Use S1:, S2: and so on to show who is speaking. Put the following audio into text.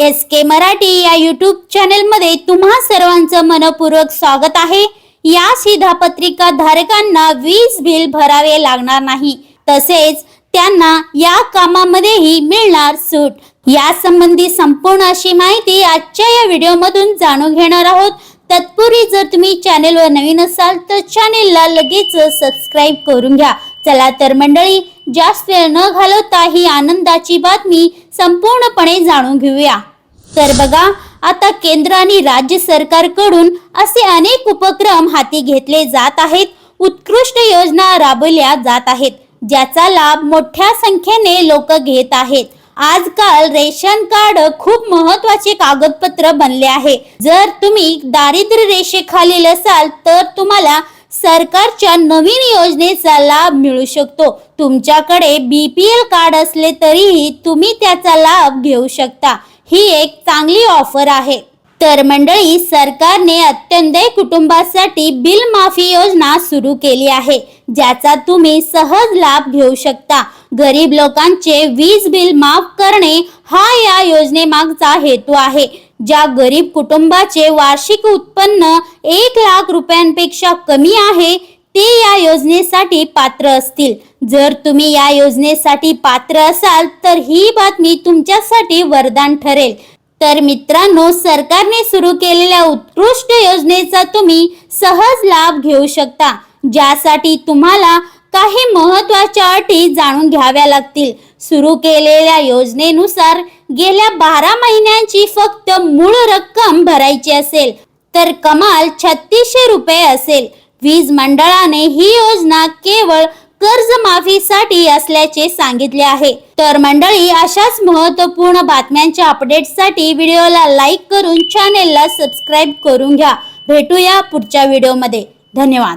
S1: S के मराठी या YouTube चॅनेलमध्ये तुम्हा सर्वांचं मनपूर्वक स्वागत आहे. या शिधापत्रिका धारकांना वीज बिल भरावे लागणार नाही. तसेच त्यांना या कामामध्येही मिळणार सूट. या संबंधी संपूर्ण अशी माहिती आजच्या या व्हिडिओमधून जाणून घेणार आहोत. तत्पूर्वी जर तुम्ही चॅनेलवर नवीन असाल तर चॅनेलला लगेच सबस्क्राईब करून घ्या. चला तर मंडळी जास्त वेळ न घालवता ही आनंदाची बातमी संपूर्णपणे जाणून घेऊया. तर बघा आता केंद्र आणि राज्य सरकारकडून असे अनेक उपक्रम हाती घेतले जात आहेत. उत्कृष्ट योजना राबवल्या जात आहेत ज्याचा लाभ मोठ्या संख्येने लोक घेत आहेत. आजकाल रेशन कार्ड खूप महत्त्वाचे कागदपत्र बनले आहे. जर तुम्ही दारिद्र्य रेषेखालील असाल तर तुम्हाला सरकारच्या नवीन योजनेचा लाभ मिळू शकतो. तुमच्याकडे बीपीएल कार्ड असले तरीही तुम्ही त्याचा लाभ घेऊ शकता. ही एक चांगली ऑफर आहे. तर मंडळी सरकारने अत्यंत कुटुंबासाठी बिल माफी योजना सुरू केली आहे ज्याचा तुम्ही सहज लाभ घेऊ शकता. गरीब लोकांचे वीज बिल माफ करणे हा या योजनेमागचा हेतू आहे ज्या गरीब कुटुंबाचे वार्षिक उत्पन्न एक लाख रुपयांपेक्षा कमी आहे ते या योजनेसाठी पात्र असतील. जर तुम्ही या योजनेसाठी पात्र असाल तर ही बातमी तुमच्यासाठी वरदान ठरेल. तर मित्रांनो सरकारने सुरू केलेल्या उत्कृष्ट योजनेचा तुम्ही सहज लाभ घेऊ शकता ज्यासाठी तुम्हाला काही महत्त्वाच्या अटी जाणून घ्याव्या लागतील. सुरू केलेल्या योजनेनुसार गेल्या बारा महिन्यांची फक्त मूळ रक्कम भरायची असेल तर कमाल छत्तीसशे रुपये असेल. वीज मंडळाने ही योजना केवळ कर्जमाफीसाठी असल्याचे सांगितले आहे. तर मंडळी अशाच महत्त्वपूर्ण बातम्यांच्या अपडेटसाठी व्हिडिओला लाईक करून चॅनेलला सबस्क्राईब करून घ्या. भेटूया पुढच्या व्हिडिओमध्ये. धन्यवाद.